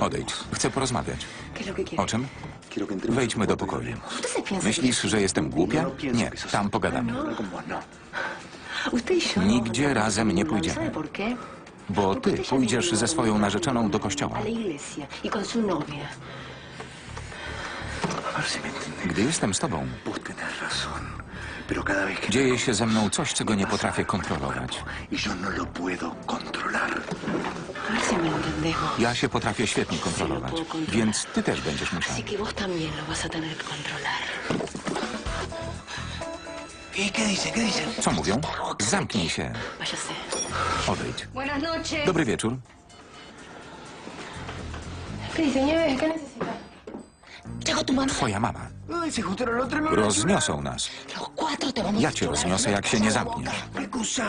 Odejdź. Chcę porozmawiać. O czym? Wejdźmy do y pokoju. hablemos. ¿Usted se piensa Myślisz, że jestem głupia? No Nie, tam pogadamy. No. y. Nigdzie razem nie ¿Sabe pójdziemy. Bo ty pójdziesz ze swoją narzeczoną do kościoła. Y. Gdy jestem z tobą, dzieje się ze mną coś, czego nie potrafię kontrolować. Ja się potrafię świetnie kontrolować, więc ty też będziesz musiał. Co mówią? Zamknij się. Odejdź. Dobry wieczór. Llegó tu mamá. Twoja mama. Rozniosą nas. Ja cię rozniosę, jak się nie zamkniesz.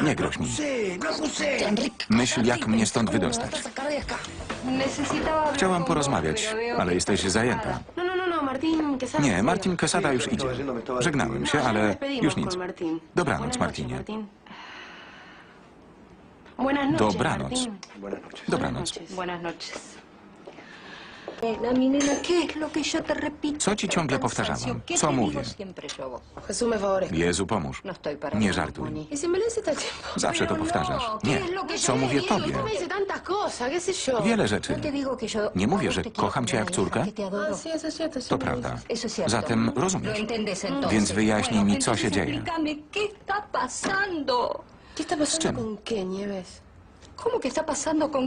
Nie groź mi. Myśl, jak mnie stąd ¿cómo me wydostać. Chciałam porozmawiać, ale jesteś zajęta. Nie. Martin Quesada już idzie. Żegnałem się, ale już nic. Dobranoc, Martinie. Dobranoc. Noches. Dobranoc. Co ci ciągle powtarzałam? Co mówię? Jezu, pomóż. Nie żartuj. Zawsze to powtarzasz. Nie. Co mówię tobie? Wiele rzeczy. Nie mówię, że kocham cię jak córkę. To prawda. Zatem rozumiesz. Więc wyjaśnij mi, co się dzieje. Explícame, ¿qué está pasando? ¿Qué está pasando czym?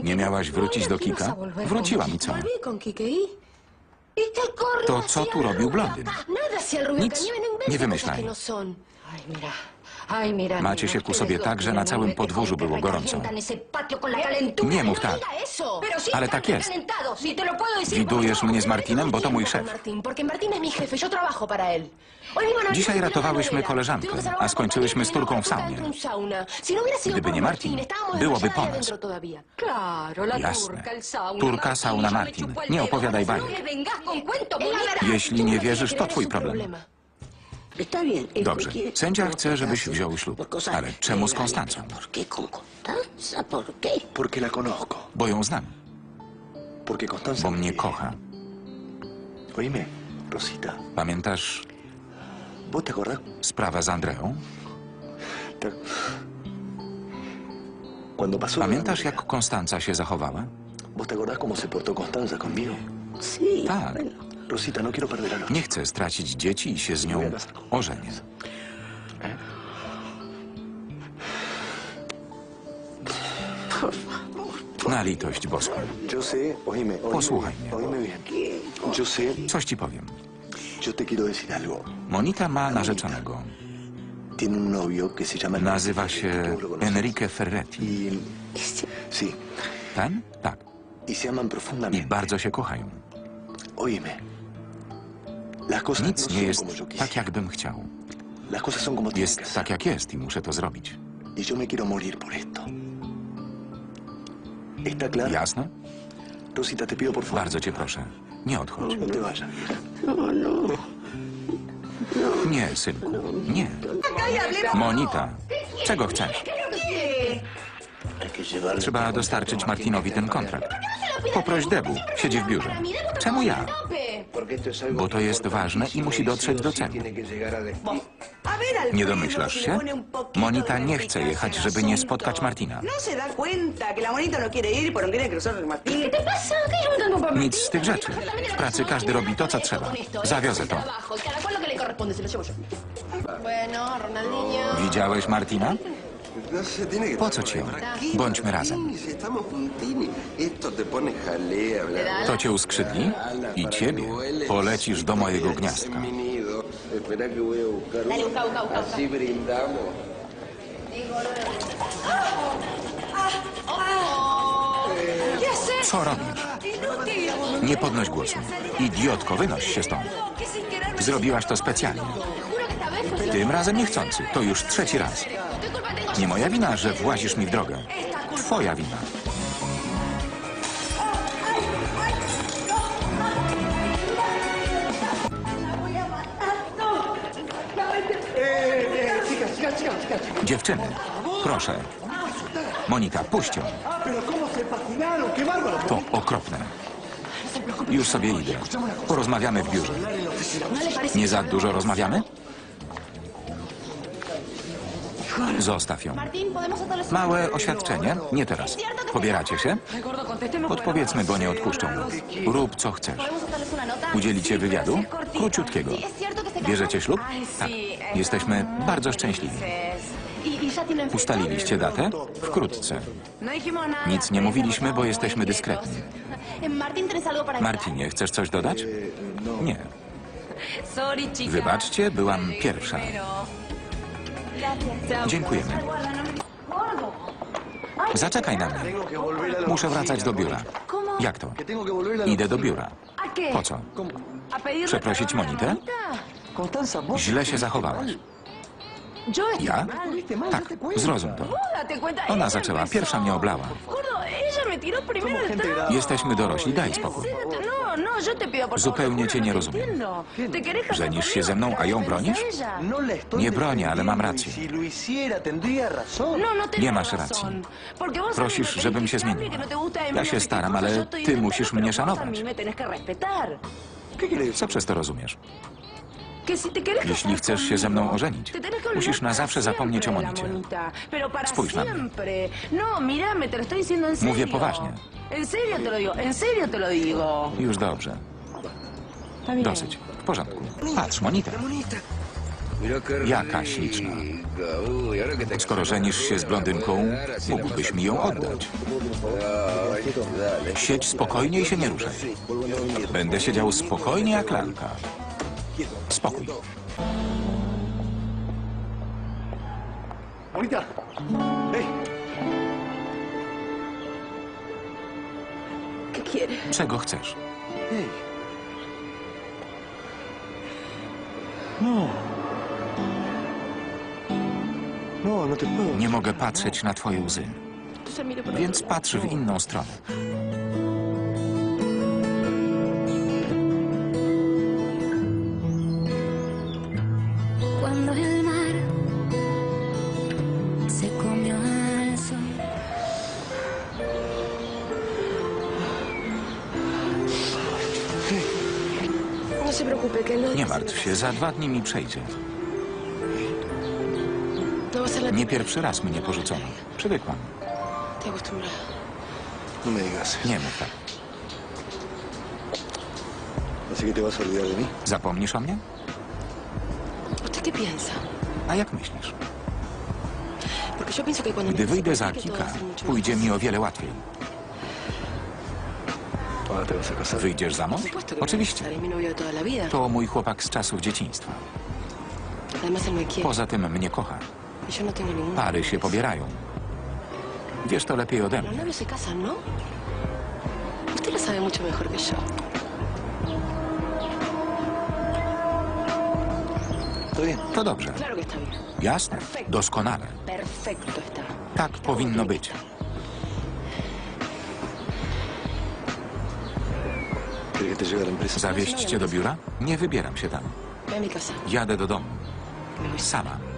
Nie miałaś wrócić do ¿Cuándo ibas Kika? a volver Wróciłam con i co? Volví con Quique y... ¿Y qué corre? To co tu robił blondyn? Nic. no Nie wymyślaj. No. Macie się ku ustedes sobie tak, że na całym podwórzu było gorąco. Nie mów No tak. Ale tak jest. decir. Widujesz mnie z Martinem, bo to mój szef. No Dzisiaj no ratowałyśmy no koleżankę, a skończyłyśmy z turką w saunie. no Gdyby nie Martin, byłoby po nas. Jasne. Turka, sauna, Martin. Nie opowiadaj No bajek. Jeśli nie no wierzysz, to twój problem. problema. Está bien. él Dobrze. Sędzia chce, żebyś wziął ślub. Ale czemu z qué? Porque la conozco. Bo ją znam. Porque Constanza... Bo mnie kocha. Oíme, Rosita, Pamiętasz ¿vos te acordás? sprawę z Andreą? te- Cuando pasó... lo de Pamiętasz, jak Konstanca się zachowała? ¿Vos te acordás cómo se portó Constanza conmigo? Sí. Tak. Rosita, no quiero perder a. Nie chcę stracić dzieci i się z nią ożenię. Na litość boską. Yo sé, oíme, oíme Posłuchaj mnie. oíme bien. Yo sé, Coś ci powiem. yo te quiero decir algo. Monika ma narzeczonego. Tiene un novio que se llama... Nazywa się tú lo conoces. Enrique Ferretti. Y... Sí, Ten? Tak. y se aman I profundamente. bardzo się kochają. Oíme. Nic nie jest tak, jakbym chciał. Jest tak, jak jest i muszę to zrobić. Y yo me quiero morir por esto. ¿Está claro? Jasne? Bardzo cię proszę. Nie odchodź. No. No, no. Nie, synku. Nie. Monita, czego chcesz? Trzeba dostarczyć Martinowi ten kontrakt. Poproś Debu. Siedzi w biurze. Czemu ja? Bo to jest ważne i musi dotrzeć do celu. Nie domyślasz się? Monita nie chce jechać, żeby nie spotkać Martina. No no quiere ir porque no quiere cruzar el Martín. ¿Qué te pasa? ¿Qué yo me tengo para Nic z tych rzeczy. W pracy każdy robi to, co trzeba. Zawiozę to. Widziałeś Martina? Po co ci on? Bądźmy razem. To cię uskrzydli i ciebie polecisz do mojego gniazdka. Co robisz? Nie podnoś głosu. Idiotko, wynoś się stąd. Zrobiłaś to specjalnie. Tym razem niechcący. To już trzeci raz. ¿Qué culpa tengo Nie moja wina, że włazisz mi w drogę. Twoja wina. Dziewczyny, proszę. Monika, puść ją. To okropne. Już sobie idę. Porozmawiamy w biurze. Nie za dużo rozmawiamy? Zostaw ją. Martín, ¿podemos hacerles una Małe oświadczenie? Nie teraz. Pobieracie się? Odpowiedzmy, bo nie odpuszczą. Rób co chcesz. Udzielicie wywiadu? Króciutkiego. Bierzecie ślub? Tak. Jesteśmy bardzo szczęśliwi. Y, y. Ustaliliście datę? Wkrótce. Nic nie mówiliśmy, bo jesteśmy dyskretni. Eh, Martín, ¿tienes algo para Martinie, chcesz coś dodać? Nie. Wybaczcie, byłam pierwsza. Dziękujemy. Zaczekaj na mnie. Muszę wracać do biura. Jak to? Idę do biura. Po co? Przeprosić Monitę? Źle się zachowałaś. Ja? Tak, zrozum to. Ona zaczęła, pierwsza mnie oblała. Jesteśmy dorośli, daj spokój. Zupełnie cię nie rozumiem. Żenisz się ze mną, a ją bronisz? Nie bronię, ale mam rację. Nie masz racji. Prosisz, żebym się zmieniła. Ja się staram, ale ty musisz mnie szanować. Co przez to rozumiesz? Jeśli chcesz się ze mną ożenić, musisz na zawsze zapomnieć o Monicie. Spójrz na mnie. Mówię poważnie. Już dobrze. Dosyć. W porządku. Patrz, Monita. Jaka śliczna. Skoro żenisz się z blondynką, mógłbyś mi ją oddać. Siedź spokojnie i się nie ruszaj. Będę siedział spokojnie jak lalka. Spokój. Bonita. Hey, ¿Qué quiere? Czego chcesz? No. No, no te puedo. Nie mogę patrzeć na twoje łzy, więc patrz w inną stronę. Cuando el mar se comió al sol. No se preocupe, que lo Nie martw się, za dwa dni mi przejdzie. Nie pierwszy raz mnie porzucono. Przywykłam. No me digas eso. Nie mów tak. Así que te vas a olvidar de mí. Zapomnisz o mnie? ¿Usted qué piensa? A jak myślisz? Gdy wyjdę za Kika, pójdzie mi o wiele łatwiej. Wyjdziesz za mąż? Oczywiście. To mój chłopak z czasów dzieciństwa. Poza tym mnie kocha. Pary się pobierają. Wiesz to lepiej ode mnie. To dobrze. Jasne. Doskonale. Tak powinno być. Zawieźć cię do biura? Nie wybieram się tam. Jadę do domu. Sama.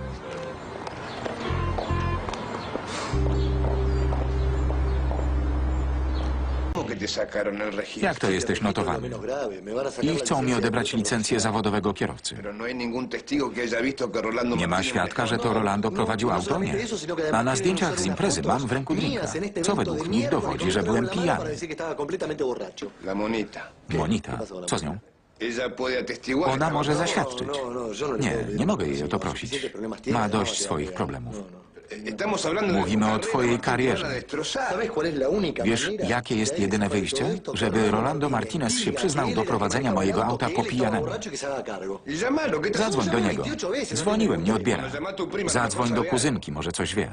Jak to jesteś notowany? I chcą mi odebrać de licencję zawodowego kierowcy. No Nie ma świadka, że to Rolando prowadził No auto? Nie. A na zdjęciach z imprezy mam w ręku drinka, co według nich dowodzi, że byłem pijany. Monita. Co z nią? Ona może zaświadczyć. No, no, no Nie, nie mogę jej o to no, prosić. Ma no, dość swoich problemów. Mówimy o twojej karierze. destrozar. ¿Sabes cuál es la única Wiesz, jakie jest jedyne wyjście? Żeby Rolando Martinez się przyznał do prowadzenia mojego auta po pijanemu. y Zadzwoń do niego. 28 veces, no Dzwoniłem, nie odbiera. Zadzwoń do kuzynki, może coś wie.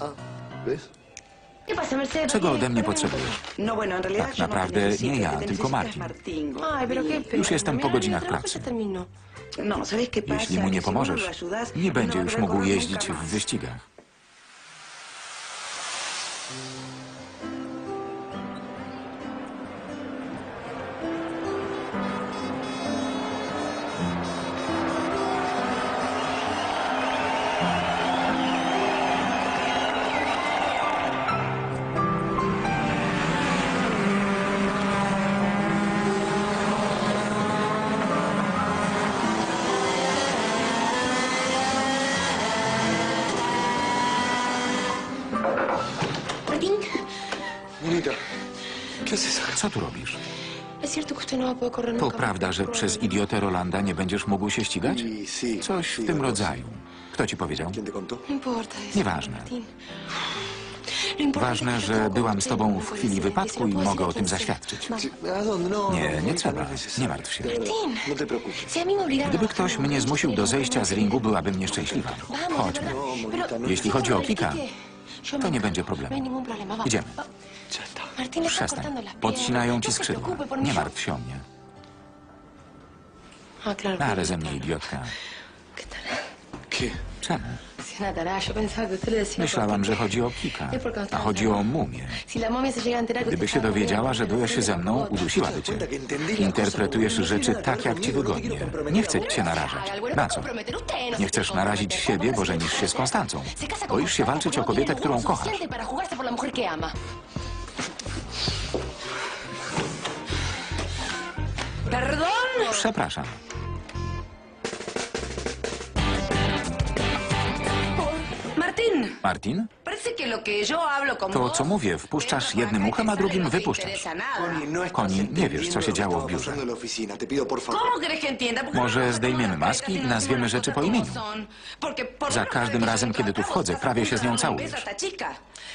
Ah. Czego ode mnie potrzebujesz? No, Tak no naprawdę nie ja, tylko Martin. Już jestem po godzinach pracy. No. Jeśli mu nie pomożesz, nie będzie no już mógł jeździć w wyścigach. Co tu robisz? ¿Es cierto que usted no To prawda, że przez idiotę Rolanda nie będziesz mógł się ścigać? Coś w tym rodzaju. Kto ci powiedział? No. Nieważne. Ważne, że byłam z tobą w chwili wypadku i puedo mogę o tym zaświadczyć. No, Nie, no, nie trzeba. no. Nie martw się. No Gdyby ktoś mnie zmusił do no zejścia z ringu, byłabym nieszczęśliwa. Chodźmy. No, no. Jeśli chodzi o Kika, to nie będzie No problemu. Idziemy. Przestań. las piernas. Podcinają ci No skrzydła. Nie martw się o mnie. Claro. Ale ze mnie idiotka. ¿Qué tal? ¿Qué? Czemu? Decía... Myślałam, że chodzi o Kika, a chodzi o mumię. Enterar que Gdyby się dowiedziała, że byłeś ze mną, udusiłaby cię. Interpretujesz rzeczy tak, jak ci wygodnie. Nie chcę cię narażać. Na co? Nie chcesz narazić siebie, bo żenisz się z Konstancą. Boisz się walczyć o kobietę, którą kochasz. ¿Perdón? Przepraszam. Martín, Martin? parece que lo que yo hablo con To, vos... co mówię, wpuszczasz jednym uchem, a drugim wypuszczasz. Connie, no estás Connie, nie wiesz, co entendiendo się lo que działo w biurze. pasando en la oficina. Te pido, por favor. ¿Cómo querés que entienda? ¿Por qué Może no zdejmiemy maski i las nazwiemy cosas rzeczy po como imieniu. son? Porque por Za lo menos każdym razem, que kiedy tu wchodzę, prawie się z nią całujesz. esta chica.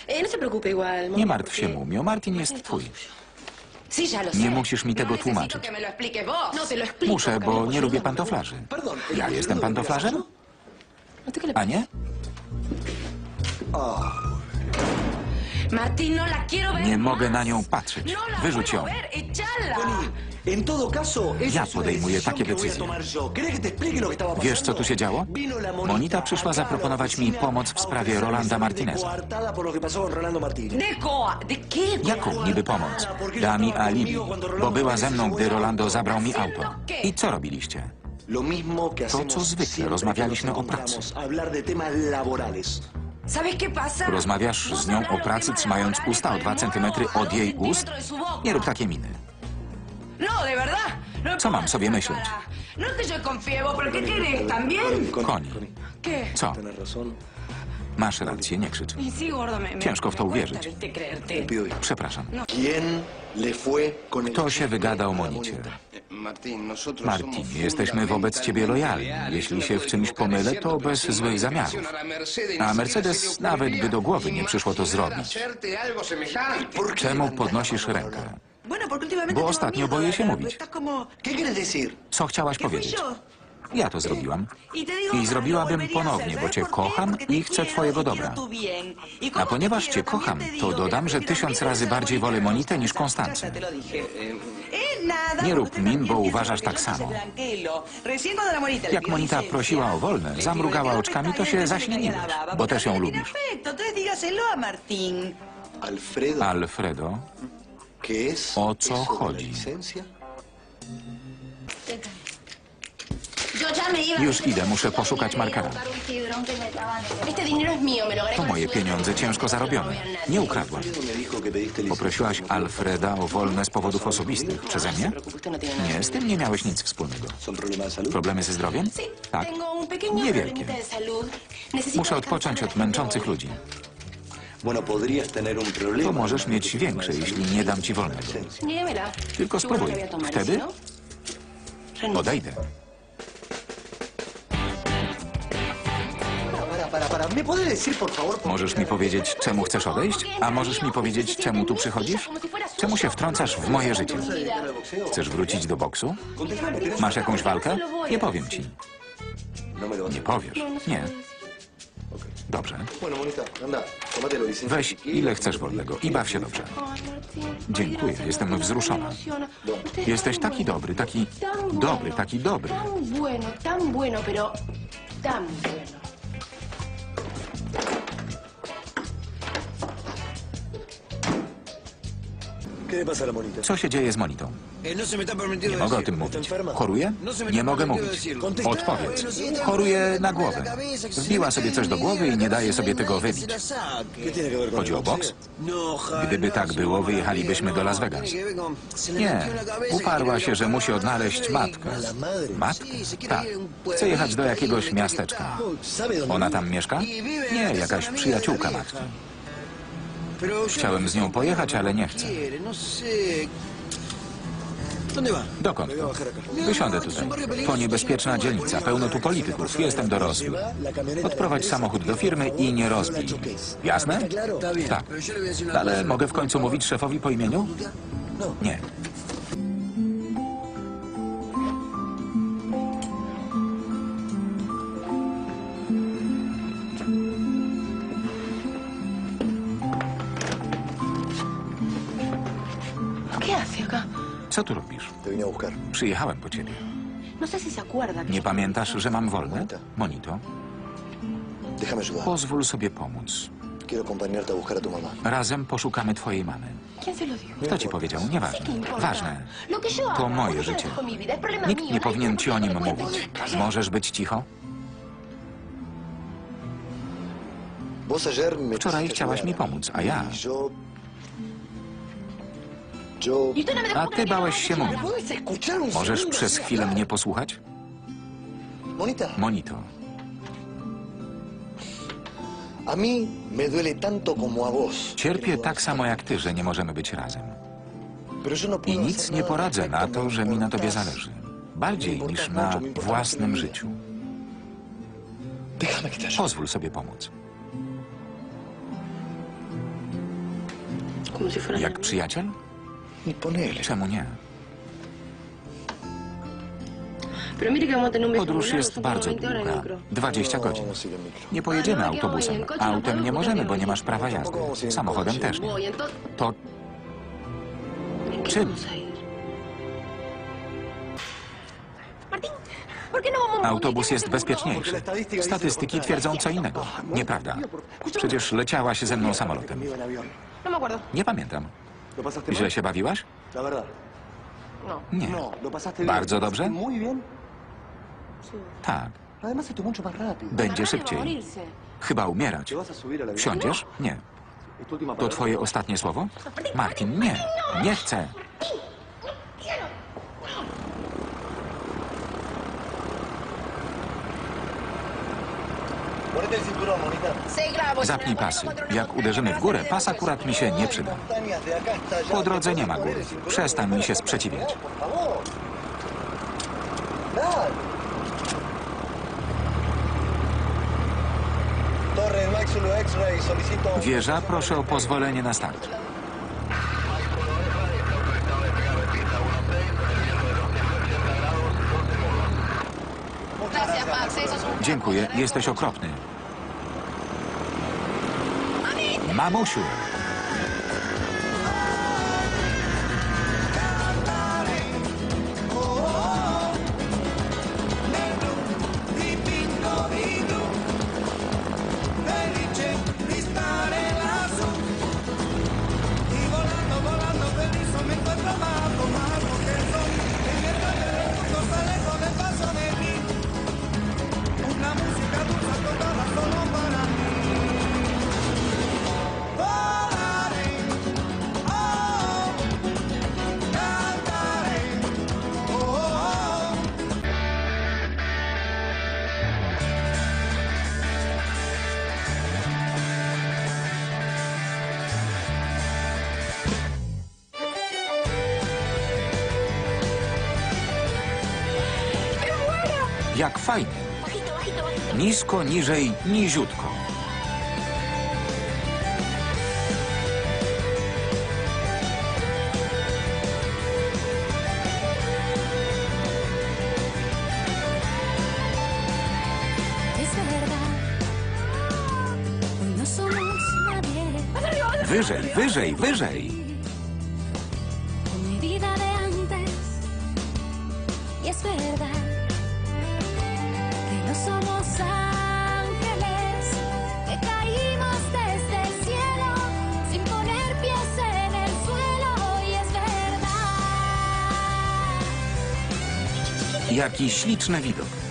Eh, no se preocupe igual. Nie martw się, Mumio. Martin jest twój. Nie musisz mi tego No tłumaczyć. No. Muszę, bo nie lubię pantoflarzy. Ja jestem pantoflarzem? ¿No A nie? Martín, no la quiero ver Nie mogę na nią patrzeć. No la Wyrzuć ją. puedo ver, echala. Connie, en todo caso, esa Ja es una podejmuję decisión takie que voy a decyzje. tomar yo. ¿Querés que te explique lo que estaba pasando? Wiesz, co tu się działo? Vino la Monita przyszła acá a la zaproponować mi oficina pomoc w sprawie ofrecerme Rolanda ser Martineza. coartada por lo que pasó con Rolando Martínez. ¿De coa? ¿De qué? Jaką niby pomoc? Da mi alibi, bo była ze mną, gdy Rolando zabrał mi auto. I co robiliście? Lo mismo que To, hacemos co zwykle, siempre que rozmawialiśmy o pracy. encontramos, hablar de temas laborales. Rozmawiasz z nią o pracy, trzymając usta o dwa centymetry od jej ust? Nie rób takiej miny. No. No Co mam sobie myśleć? No. Connie, ¿Qué? co? Masz rację, nie krzycz. Y Ciężko w to uwierzyć. Przepraszam. ¿Quién le fue con el Kto się wygadał Monicie? Martin, jesteśmy wobec ciebie lojalni. Jeśli się w czymś pomylę, to bez złych zamiarów. A Mercedes nawet by do głowy nie przyszło to zrobić. Czemu podnosisz rękę? Bo ostatnio boję się Alberto. mówić. Co chciałaś ¿Qué fui powiedzieć? Ja to zrobiłam. I zrobiłabym ponownie, bo ¿Sabes cię kocham i chcę twojego y dobra. Y A ponieważ cię kocham, to dodam, że tysiąc razy bardziej wolę Monitę niż Konstancę. Eh, nada, Nie rób usted min, bo uważasz tak samo. Jak Monita prosiła o wolne, zamrugała oczkami, to się callaba, bo też ją lubisz. Alfredo, Alfredo, ¿qué es O co chodzi? licencia? Yo ya me iba. Już idę, muszę poszukać markera. To moje pieniądze ciężko zarobione. Nie ukradłam. Poprosiłaś Alfreda o wolne z powodów osobistych. Przeze mnie? Nie, z tym nie miałeś nic wspólnego. Problemy ze zdrowiem? Tak. Niewielkie. Muszę odpocząć od męczących ludzi. To możesz mieć większe, jeśli nie dam ci wolnego. Tylko spróbuj. Wtedy. Odejdę. ¿Me podés decir, por favor? por Możesz mi powiedzieć, czemu chcesz odejść? A możesz mi powiedzieć, czemu tu przychodzisz? Czemu się wtrącasz w moje życie? Chcesz wrócić do boksu? Contestame, ¿tenés Masz jakąś walkę? Nie powiem ci. Nie powiesz. Nie. Dobrze. Weź ile chcesz wolnego i baw się dobrze. Dziękuję, jestem wzruszona. Jesteś taki dobry, taki dobry, taki dobry. Tan bueno, tan bueno, pero tan bueno. Co się dzieje z Monitą? Nie mogę o tym mówić. Choruje? Nie mogę mówić. Odpowiedz. Choruje na głowę. Wbiła sobie coś do głowy i nie daje sobie tego wybić. ¿Qué tiene que ver con Chodzi o boks? Gdyby tak było, wyjechalibyśmy do Las Vegas. Nie. Uparła się, że musi odnaleźć matkę. Matkę? Tak. Chce jechać do jakiegoś miasteczka. ¿Sabe dónde Ona tam mieszka? Nie, jakaś przyjaciółka matki. Chciałem z nią pojechać, ale nie chcę. No. Dokąd? Wysiądę tutaj. To niebezpieczna dzielnica, pełno tu polityków. Jestem dorosły. Odprowadź samochód do firmy i nie rozbij. Jasne? Tak. Ale mogę w końcu mówić szefowi po imieniu? Nie. Co tu robisz? Przyjechałem po ciebie. No. Nie pamiętasz, że mam wolne? Monito, pozwól sobie pomóc. Razem poszukamy twojej mamy. Kto ci powiedział? Nieważne. ¿Qué importa? Ważne. To moje życie. Nikt nie powinien ci o nim mówić. Możesz być cicho? Wczoraj chciałaś mi pomóc, a ja... A ty bałeś się mucho mówić. ¿Puedes escuchar un Możesz przez chwilę mnie posłuchać? Monito, cierpię tak samo jak ty, że nie możemy być razem. No I nic nie poradzę na to, me że mi na tobie zależy. Bardziej niż na własnym życiu. Pozwól sobie pomóc. Jak przyjaciel? Ponele. Czemu nie? Podróż jest bardzo 20 horas en długa. micro. 20 godzin. Nie pojedziemy autobusem. Autem nie możemy, bo nie masz prawa jazdy. Samochodem też nie. To ¿En qué Czym? autobus jest bezpieczniejszy. Statystyki twierdzą co innego. Nieprawda. Przecież leciałaś ze mną samolotem. No. Nie pamiętam. Źle się bawiłaś? No. Nie. No. Bardzo dobrze? Tak. Będzie a szybciej. Chyba umierać. Wsiądziesz? Nie. ¿Es tu última To twoje ostatnie słowo? Martin, nie. Nie chcę. Ponete el cinturón, monita. Sí, claro, porque Zapnij pasy. Jak uderzymy w górę, pas akurat mi się nie przyda. Po drodze ¿Te nie ma puedes gór. poner el cinturón? Przestań mi się sprzeciwiać. Wieża, proszę o pozwolenie na start. Gracias, Max, eso es un... Dziękuję, jesteś okropny. Mamusiu! Jak fajnie. Nisko, niżej, niziutko. Wyżej, wyżej, wyżej. Y es verdad Jaki śliczny widok.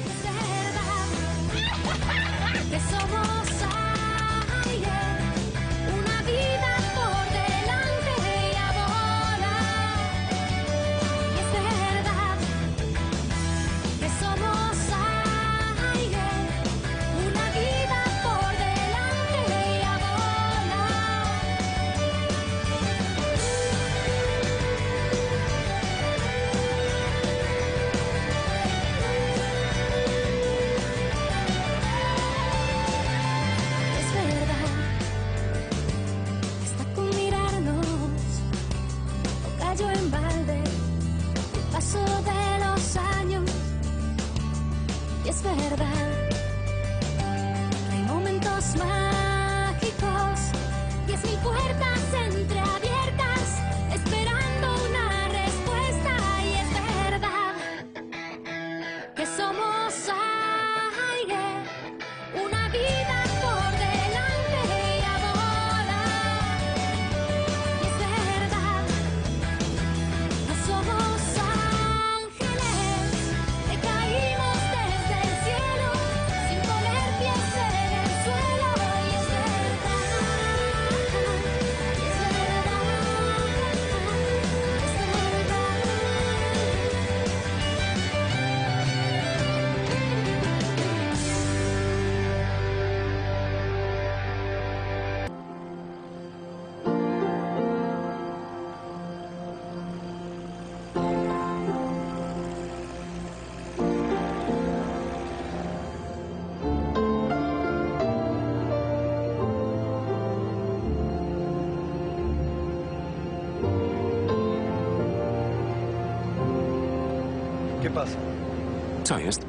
Co jest?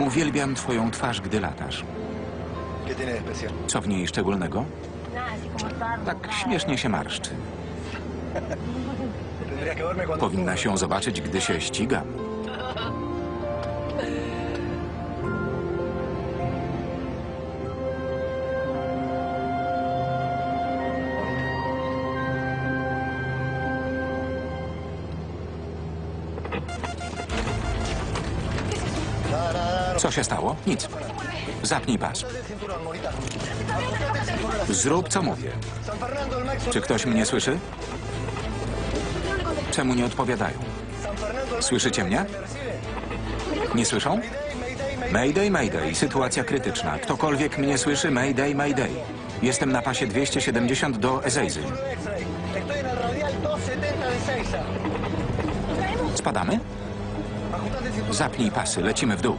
Uwielbiam twoją twarz, gdy latasz. Co w niej szczególnego? Tak śmiesznie się marszczy. Powinna się zobaczyć, gdy się ścigam. Co się stało? Nic. Zapnij pas. Zrób, co mówię. Czy ktoś mnie słyszy? Czemu nie odpowiadają? Słyszycie mnie? Nie słyszą? Mayday, mayday. Sytuacja krytyczna. Ktokolwiek mnie słyszy, mayday, mayday. Jestem na pasie 270 do Ezeizy. Estoy en el radial 270 de Seiza. Spadamy? Zapnij pasy, lecimy w dół.